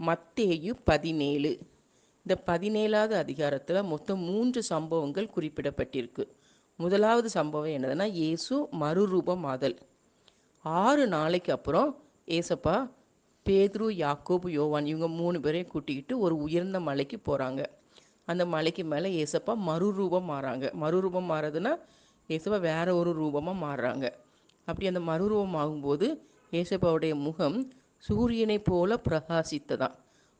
மத்தேயு பதினேழு. இந்த பதினேழாவது அதிகாரத்தில் மொத்தம் மூன்று சம்பவங்கள் குறிப்பிடப்பட்டிருக்கு. முதலாவது சம்பவம் என்னதுன்னா இயேசு மறுரூபமாதல். ஆறு நாளைக்கு அப்புறம் ஏசப்பா பேதுரு யாக்கோபு யோவான் இவங்க மூணு பேரையும் கூட்டிக்கிட்டு ஒரு உயர்ந்த மலைக்கு போகிறாங்க அந்த மலைக்கு மேலே ஏசப்பா மறுரூபம் மாறாங்க. மறுரூபம் மாறதுன்னா ஏசப்பா வேற ஒரு ரூபமாக மாறுறாங்க. அப்படி அந்த மறுரூபம் ஆகும்போது ஏசப்பாவுடைய முகம் சூரியனைப் போல பிரகாசித்ததாம்.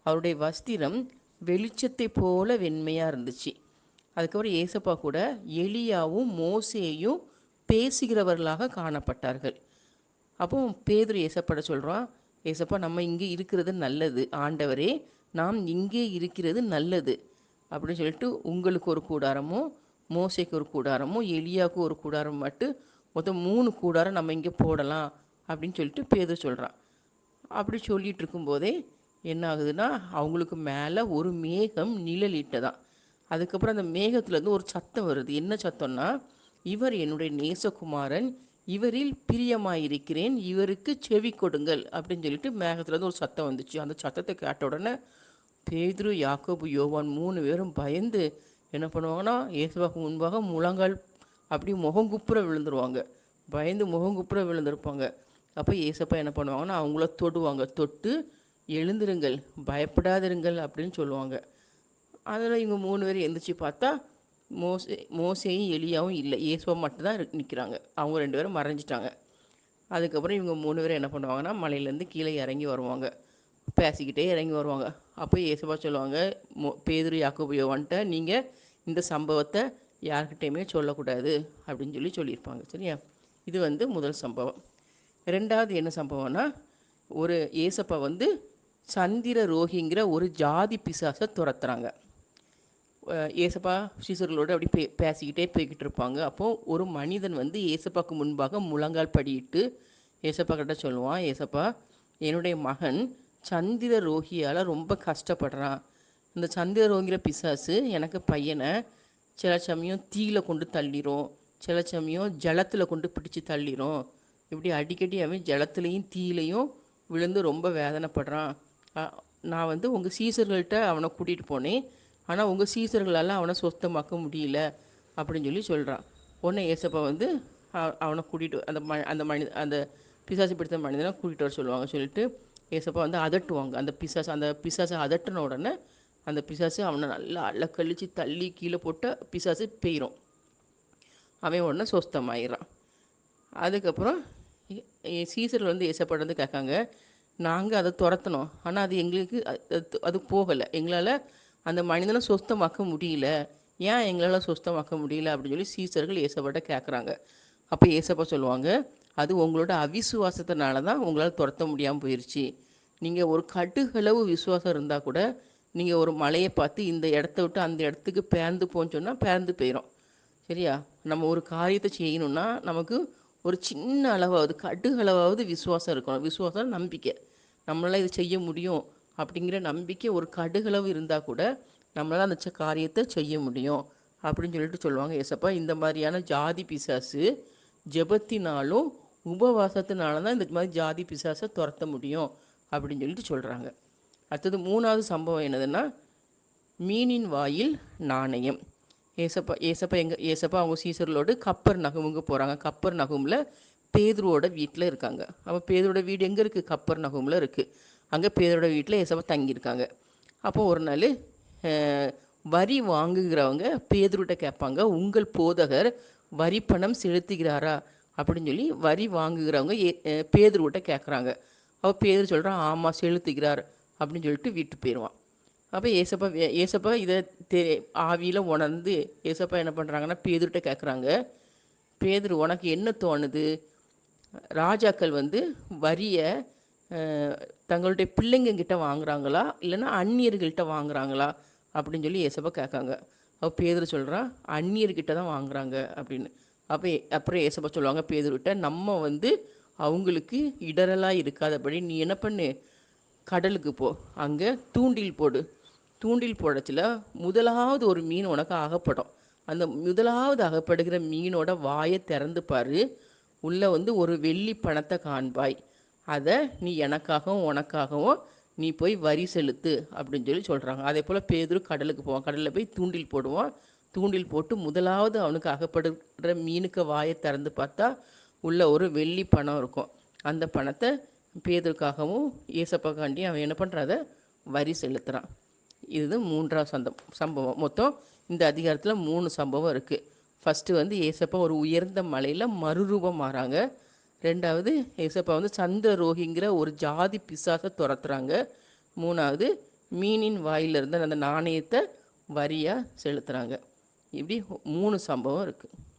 அவருடைய வஸ்திரம் வெளிச்சத்தை போல வெண்மையாக இருந்துச்சு. அதுக்கப்புறம் ஏசப்பா கூட எலியாவும் மோசேயும் பேசுகிறவர்களாக காணப்பட்டார்கள். அப்போ பேதுரு ஏசப்பட சொல்கிறான் ஏசப்பா நம்ம இங்கே இருக்கிறது நல்லது. ஆண்டவரே நாம் இங்கே இருக்கிறது நல்லது. அப்படின்னு சொல்லிட்டு உங்களுக்கு ஒரு கூடாரமும் மோசைக்கு ஒரு கூடாரமும் எலியாவுக்கு ஒரு கூடாரம் மட்டும் மொத்தம் மூணு கூடாரம் நம்ம இங்கே போடலாம் அப்படின்னு சொல்லிட்டு பேதுரு சொல்கிறான் அப்படி சொல்லிகிட்டு இருக்கும்போதே என்ன ஆகுதுன்னா அவங்களுக்கு மேலே ஒரு மேகம் நிழலிட்டதான் அதுக்கப்புறம் அந்த மேகத்துலேருந்து ஒரு சத்தம் வருது. என்ன சத்தம்னா இவர் என்னுடைய நேசகுமாரன். இவரில் பிரியமாயிருக்கிறேன். இவருக்கு செவி கொடுங்கள். அப்படின்னு சொல்லிட்டு மேகத்துலேருந்து ஒரு சத்தம் வந்துச்சு. அந்த சத்தத்தை கேட்ட உடனே பேதுரு யாக்கோபு யோவான் மூணு பேரும் பயந்து என்ன பண்ணுவாங்கன்னா இயேசுவாக்கு முன்பாக முழங்கால் அப்படி முகங்குப்புற விழுந்துருவாங்க. பயந்து முகங்குப்புற விழுந்திருப்பாங்க. அப்போ ஏசப்பா என்ன பண்ணுவாங்கன்னா அவங்கள தொடுவாங்க. தொட்டு எழுந்திருங்கள் பயப்படாதிருங்கள் அப்படின்னு சொல்லுவாங்க. அதில் இவங்க மூணு பேர் எந்திரிச்சு பார்த்தா மோசே மோசையும் எலியாவும் இல்லை. ஏசுவா மட்டும்தான் நிற்கிறாங்க அவங்க ரெண்டு பேரும் மறைஞ்சிட்டாங்க. அதுக்கப்புறம் இவங்க மூணு பேரும் என்ன பண்ணுவாங்கன்னா மலையிலேருந்து கீழே இறங்கி வருவாங்க. பேசிக்கிட்டே இறங்கி வருவாங்க. அப்போ இயேசுவா சொல்லுவாங்க மோ பேதுரு யாக்கோபு யோவான்ட்ட நீங்கள் இந்த சம்பவத்தை யார்கிட்டையுமே சொல்லக்கூடாது. அப்படின்னு சொல்லி சொல்லியிருப்பாங்க. சரியா? இது வந்து முதல் சம்பவம். ரெண்டாவது என்ன சம்பவம்னா ஒரு ஏசப்பா வந்து சந்திர ரோகிங்கிற ஒரு ஜாதி பிசாசை துரத்துறாங்க. ஏசப்பா சீசர்களோடு அப்படி பே பேசிக்கிட்டே போய்கிட்டு இருப்பாங்க. அப்போது ஒரு மனிதன் வந்து ஏசப்பாவுக்கு முன்பாக முழங்கால் படியிட்டு ஏசப்பா கிட்ட சொல்லுவான் ஏசப்பா என்னுடைய மகன் சந்திர ரோகியால் ரொம்ப கஷ்டப்படுறான். இந்த சந்திர ரோகிற பிசாசு எனக்கு பையனை சில சமயம் தீயில கொண்டு தள்ளிடும் சில சமயம் ஜலத்தில் கொண்டு பிடிச்சு தள்ளிடும் இப்படி அடிக்கடி அவன் ஜலத்துலேயும் தீயிலையும் விழுந்து ரொம்ப வேதனைப்படுறான். நான் வந்து உங்கள் சீசர்கள்ட்ட அவனை கூட்டிகிட்டு போனேன். ஆனால் உங்கள் சீசர்களால் அவனை சொத்தமாக்க முடியல அப்படின்னு சொல்லி சொல்கிறான் உடனே ஏசப்பா வந்து அவனை கூட்டிகிட்டு அந்த ம அந்த மனித அந்த பிசாசு பிடித்த மனிதனை கூட்டிகிட்டு வர சொல்லுவாங்க சொல்லிட்டு ஏசப்பா வந்து அதட்டுவாங்க. அந்த பிசாசு அந்த பிசாசை அதட்டின உடனே அந்த பிசாசு அவனை நல்லா அள்ளக்கழிச்சு தள்ளி கீழே போட்ட பிசாசு பெயிரும். அவன் உடனே சொஸ்தமாயிடுறான் அதுக்கப்புறம் இ- சீசர்கள் வந்து ஏசப்பாடு வந்து கேட்காங்க நாங்கள் அதை துரத்தினோம். ஆனால் அது எங்களுக்கு அது- அது போகலை. எங்களால் அந்த மனிதனை சொஸ்தமாக்க முடியல. ஏன் எங்களால் சுத்தமாக்க முடியல? அப்படின்னு சொல்லி சீசர்கள் ஏசப்பாட்ட கேட்குறாங்க. அப்போ ஏசப்பா சொல்லுவாங்க அது உங்களோட அவிசுவாசத்தினால தான் உங்களால் துரத்த முடியாமல் போயிடுச்சு நீங்கள் ஒரு கடுகளவு விசுவாசம் இருந்தால் கூட நீங்கள் ஒரு மலையை பார்த்து இந்த இடத்த விட்டு அந்த இடத்துக்கு பேர்ந்து போன்னு சொன்னால் பேர்ந்து போயிடும் சரியா? நம்ம ஒரு காரியத்தை செய்யணும்னா நமக்கு ஒரு சின்ன அளவாவது கடுகளவாவது விசுவாசம் இருக்கணும். விசுவாசம் நம்பிக்கை. நம்மளால் இது செய்ய முடியும் அப்படிங்கிற நம்பிக்கை ஒரு கடுகளவு இருந்தால் கூட நம்மளால் அந்த ச- காரியத்தை செய்ய முடியும் அப்படின்னு சொல்லிட்டு சொல்லுவாங்க ஏசப்பா. இந்த மாதிரியான ஜாதி பிசாசு ஜெபத்தினாலும் உபவாசத்தினால தான் இந்த மாதிரி ஜாதி பிசாசை துரத்த முடியும் அப்படின்னு சொல்லிட்டு சொல்கிறாங்க அடுத்தது மூணாவது சம்பவம் என்னதுன்னா மீனின் வாயில் நாணயம். ஏசப்பா ஏசப்பா எங்கள் ஏசப்பா அவங்க சீசர்களோடு கப்பர் நகமுங்க போகிறாங்க கப்பர் நகமில் பேதுருவோட வீட்டில் இருக்காங்க. அப்போ பேதுரோட வீடு எங்கே இருக்குது கப்பர் நகமில் இருக்குது அங்கே பேதுரோட வீட்டில் ஏசப்பா தங்கியிருக்காங்க. அப்போ ஒரு நாள் வரி வாங்குகிறவங்க பேதுருட்ட கேட்பாங்க உங்கள் போதகர் வரி பணம் செலுத்துகிறாரா? அப்படின்னு சொல்லி வரி வாங்குகிறவங்க ஏ- அஹ், கேட்குறாங்க. அவள் பேதர் சொல்கிறான் ஆமாம் செலுத்துகிறார். அப்படின்னு சொல்லிட்டு வீட்டுக்கு போயிடுவான் அப்போ ஏசப்பா ஏசப்பா இதை தெ ஆவியில் உணர்ந்து ஏசப்பா என்ன பண்ணுறாங்கன்னா பேதுருட்ட கேட்குறாங்க பேதுரு உனக்கு என்ன தோணுது? ராஜாக்கள் வந்து வரியை தங்களுடைய பிள்ளைங்க கிட்ட வாங்குறாங்களா? இல்லைன்னா அந்நியர்கள்கிட்ட வாங்குறாங்களா? அப்படின்னு சொல்லி ஏசப்பா கேட்காங்க. அப்போ பேதுரு சொல்கிறான் அந்நியர்கிட்ட தான் வாங்குறாங்க அப்படின்னு. அப்போ அப்புறம் ஏசப்பா சொல்லுவாங்க பேதுருகிட்ட நம்ம வந்து அவங்களுக்கு இடரலாக இருக்காதபடி நீ என்ன பண்ணு? கடலுக்கு போ. அங்கே தூண்டில் போடு. தூண்டில் போடச்சில் முதலாவது ஒரு மீன் உனக்கு அகப்படும் அந்த முதலாவது அகப்படுகிற மீனோட வாயை திறந்து பாரு. உள்ளே வந்து ஒரு வெள்ளி பணத்தை காண்பாய். அதை நீ எனக்காகவும் உனக்காகவும் நீ போய் வரி செலுத்து அப்படின்னு சொல்லி சொல்கிறாங்க அதே போல் பேதூர் கடலுக்கு போவான். கடலில் போய் தூண்டில் போடுவான். தூண்டில் போட்டு முதலாவது அவனுக்கு அகப்படுற மீனுக்கு வாயை திறந்து பார்த்தா உள்ள ஒரு வெள்ளி பணம் இருக்கும். அந்த பணத்தை பேதருக்காகவும் ஏசப்பாக்காண்டியும் அவன் என்ன பண்ணுறாத வரி செலுத்துகிறான் இது மூன்றாவது சந்தம் சம்பவம். மொத்தம் இந்த அதிகாரத்தில் மூணு சம்பவம் இருக்குது ஃபஸ்ட்டு வந்து ஏசப்பா ஒரு உயர்ந்த மலையில் மறுரூபம் மாறாங்க ரெண்டாவது ஏசப்பா வந்து சந்திர ரோகிங்கிற ஒரு ஜாதி பிசாசை துரத்துறாங்க. மூணாவது மீனின் வாயிலிருந்து அந்த நாணயத்தை வரியாக செலுத்துகிறாங்க இப்படி மூணு சம்பவம் இருக்குது